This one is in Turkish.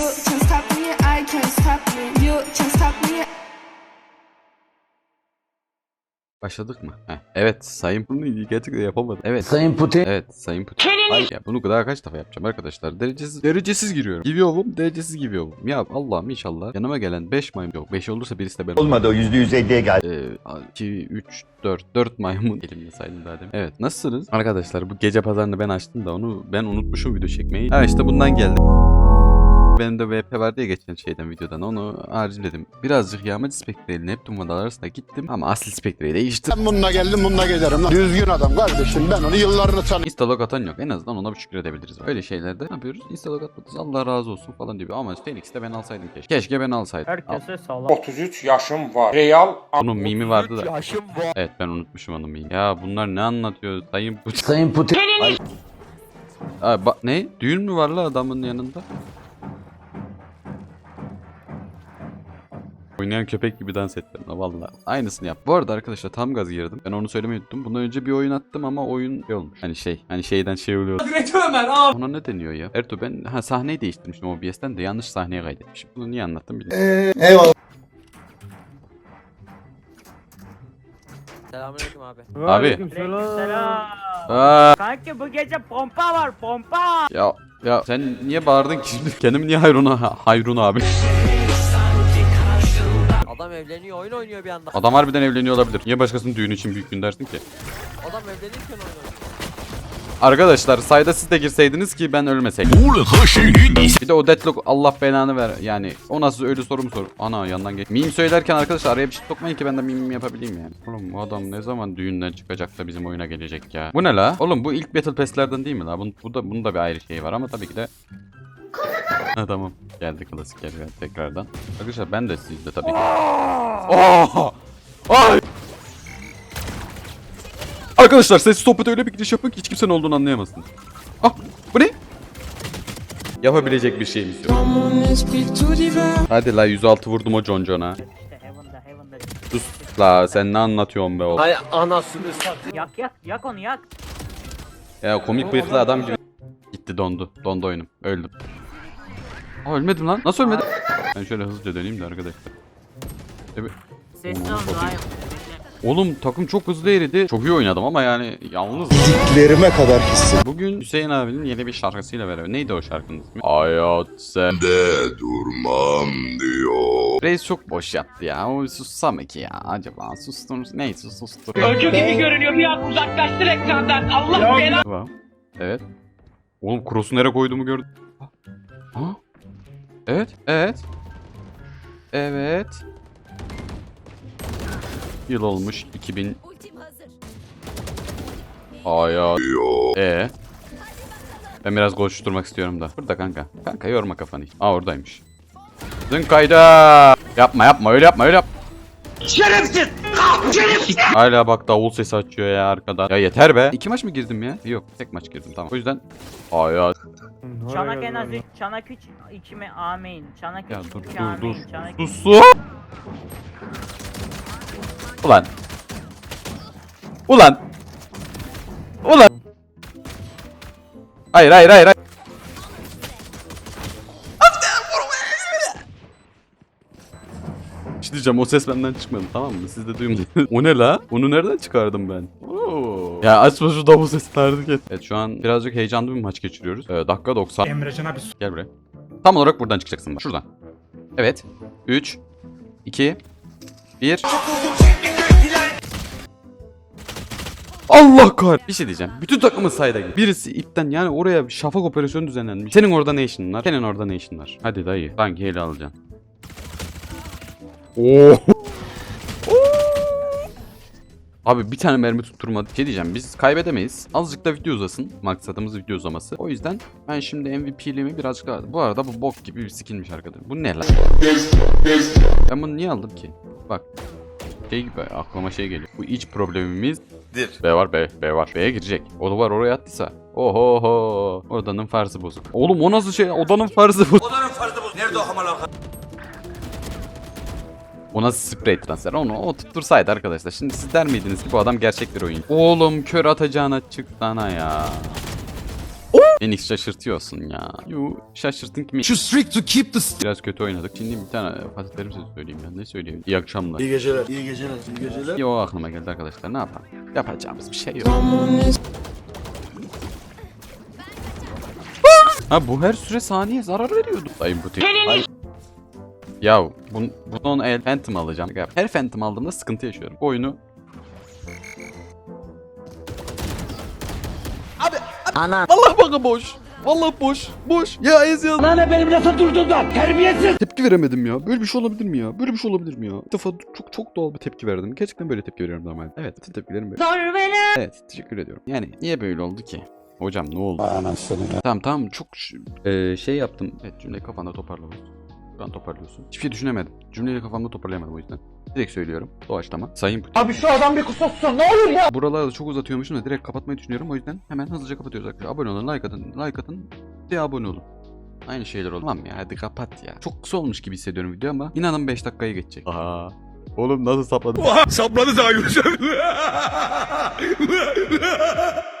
You can't stop me, I can't stop you. You can't stop me, Başladık mı? Heh. Evet Sayın bunu gerçekten yapamadım. Evet. Sayın Putin. Evet Sayın Putin. Ay ya bunu daha kaç defa yapacağım arkadaşlar. Derecesiz derecesiz giriyorum. Giriyorum derecesiz giriyorum. Ya Allah'ım inşallah yanıma gelen 5 maymun yok. 5 olursa birisi de ben Olmadı o yüzde yüz elliye geldi. Ee, 2, 3, 4, 4 maymun elimde saydım daha demin. Evet nasılsınız? Arkadaşlar bu gece pazarını ben açtım da onu ben unutmuşum video çekmeyi. Ha işte bundan geldim. Benim de VP var diye geçen şeyden videodan onu harcıladım. Birazcık Yağmacı Spectre ile Neptun Vandal arasında gittim ama asıl Spectre'yi değiştirdim. Ben bununla geldim bununla giderim. lan. Düzgün adam kardeşim ben onu yıllarını tanıyorum. Instalog atan yok. En azından ona bir şükredebiliriz. Öyle şeylerde ne yapıyoruz? Instalog atmadınız. Allah razı olsun falan diyor. Ama Phoenix'te ben alsaydım keşke. Keşke ben alsaydım. Al. Herkese sağlam. 33 yaşım var. Real Bunun mimi vardı da. Evet ben unutmuşum onun mimi. Ya bunlar ne anlatıyor? Sayın bu. Sayın Putin. Aa, bak ne? Düğün mü var la adamın yanında? Oynayan köpek gibi dans ettim la valla. Aynısını yap. Bu arada arkadaşlar tam gaz girdim. Ben onu söylemeyi unuttum. Bundan önce bir oyun attım ama oyun şey olmuş. Hani şey. Hani şeyden şey oluyor. Ona ne deniyor ya? Ertuğ ben ha sahneyi değiştirmişim OBS'ten de yanlış sahneye kaydetmişim. Bunu niye anlattım bilmiyorum. Selamünaleyküm abi. Aleykümselam. Aa, Kanki bu gece pompa var pompa. ya ya sen niye bağırdın ki şimdi? Kendimi niye Hayrun'a Hayrun abi? Adam evleniyor oyun oynuyor bir anda. Adam harbiden evleniyor olabilir. Niye başkasının düğünü için büyük gün dersin ki? Adam evlenirken oyun oynuyor. Arkadaşlar sayda siz de girseydiniz ki ben ölmeseydim. Bir de o deadlock Allah belanı ver. Yani o nasıl ölü soru mu sor? Ana yandan geç. Meme söylerken arkadaşlar araya bir şey sokmayın ki ben de meme yapabileyim yani. Oğlum bu adam ne zaman düğünden çıkacak da bizim oyuna gelecek ya. Bu ne la? Oğlum bu ilk Battle Pass'lerden değil mi la? Bunun, bu da, bunun da bir ayrı şeyi var ama tabii ki de Ha tamam. Geldi klasik geliyor tekrardan. Arkadaşlar ben de sizde tabii. Oh! Ay! Arkadaşlar sessiz sohbet öyle bir giriş yapın ki hiç kimsenin olduğunu anlayamazsınız. Ah bu ne? Yapabilecek bir şeyimiz yok. Hadi la 106 vurdum o John John'a. Sus la sen ne anlatıyorsun be oğlum. Hay anasını satayım. Yak yak yak onu yak. Ya komik bıyıklı adam gibi. Gitti dondu. Dondu oyunum. Öldüm. Aa ölmedim lan. Nasıl ölmedim? Ben şöyle hızlıca döneyim de arkadaşlar. Evet. Oğlum takım çok hızlı eridi. Çok iyi oynadım ama yani yalnız. Diklerime kadar hissettim. Bugün Hüseyin abinin yeni bir şarkısıyla beraber. Neydi o şarkının ismi? Hayat sende durmam diyor. Reis çok boş yaptı ya. O sussam ki ya. Acaba sustur. Neyse sustur. Öcü gibi görünüyor. Biraz uzaklaştır ekrandan. Allah belanı. Tamam. Evet. Oğlum cross'u nereye koyduğumu gördüm. Evet. Evet. Evet. Yıl olmuş 2000. Hayat. E. Ben biraz koşturmak istiyorum da. Burada kanka. Kanka yorma kafanı. Aa oradaymış. Dün kayda. Yapma yapma öyle yapma öyle yap. Şerefsiz. Hala bak davul sesi açıyor ya arkadan. Ya yeter be. İki maç mı girdim ya? Yok tek maç girdim tamam. O yüzden hayat. Çanak en az 3, çanak 3, 2 mi A main. Çanak 3, Ya dur 2 dur dur. main. Çanak Sus sus. Ulan. Ulan. Ulan. Hayır hayır hayır hayır. Diyeceğim o ses benden çıkmadı tamam mı? Siz de duymadınız. o ne la? Onu nereden çıkardım ben? Oo. Ya açma şu davul sesini artık et. Evet şu an birazcık heyecanlı bir maç geçiriyoruz. Ee, dakika 90. Emrecan abi Gel buraya. Tam olarak buradan çıkacaksın bak. Şuradan. Evet. 3 2 1 Allah kar. Bir şey diyeceğim. Bütün takımın sayda gibi. Birisi ipten yani oraya bir şafak operasyonu düzenlenmiş. Senin orada ne işin var? Senin orada ne işin var? Hadi dayı. Sanki ele alacaksın. Oo. Abi bir tane mermi tutturmadı. Şey diyeceğim biz kaybedemeyiz. Azıcık da video uzasın. Maksadımız video uzaması. O yüzden ben şimdi MVP'liğimi birazcık daha... Bu arada bu bok gibi bir skinmiş arkadaşlar. Bu ne lan? Ben bunu niye aldım ki? Bak. Şey gibi aklıma şey geliyor. Bu iç problemimiz B var B. B var. B'ye girecek. O da var oraya attıysa. Oho ho. Odanın farzı bozuk. Oğlum o nasıl şey? Odanın farzı bozuk. Odanın farzı bozuk. Nerede o hamalaka? O nasıl sprey transfer? Onu o tuttursaydı arkadaşlar. Şimdi siz der miydiniz ki bu adam gerçek bir oyun? Oğlum kör atacağına çık sana ya. Beni şaşırtıyorsun ya. Yo şaşırttın ki. Şu strict to keep the Biraz kötü oynadık. Şimdi bir tane Fatih Terim sözü söyleyeyim ya. Ne söyleyeyim? İyi akşamlar. İyi geceler. İyi geceler. İyi geceler. İyi o aklıma geldi arkadaşlar. Ne yapalım? Yapacağımız bir şey yok. Ha bu her süre saniye zarar veriyordu. Dayım bu tip. Ya bun, bunun el Phantom alacağım. Her Phantom aldığımda sıkıntı yaşıyorum. Bu oyunu Ana. Vallahi bana boş. Vallahi boş. Boş. Ya Ezil. Lan benim lafı durdun da terbiyesiz. Tepki veremedim ya. Böyle bir şey olabilir mi ya? Böyle bir şey olabilir mi ya? Bir defa çok çok doğal bir tepki verdim. Gerçekten böyle tepki veriyorum normalde. Evet, bütün tepkilerim böyle. Evet, teşekkür ediyorum. Yani niye böyle oldu ki? Hocam ne oldu? Anasını. Tamam tamam çok eee, şey yaptım. Evet cümleyi kafanda toparlıyorsun. An toparlıyorsun. Hiçbir şey düşünemedim. Cümleyi kafamda toparlayamadım o yüzden. Direkt söylüyorum. Doğaçlama. Sayın Putin. Abi şu adam bir kusursun ne olur ya. Buraları da çok uzatıyormuşum da direkt kapatmayı düşünüyorum. O yüzden hemen hızlıca kapatıyoruz arkadaşlar. Abone olun, like atın, like atın. Bir de abone olun. Aynı şeyler oldu. Tamam ya hadi kapat ya. Çok kısa olmuş gibi hissediyorum video ama inanın 5 dakikaya geçecek. Aha. Oğlum nasıl sapladım? Sapladı daha.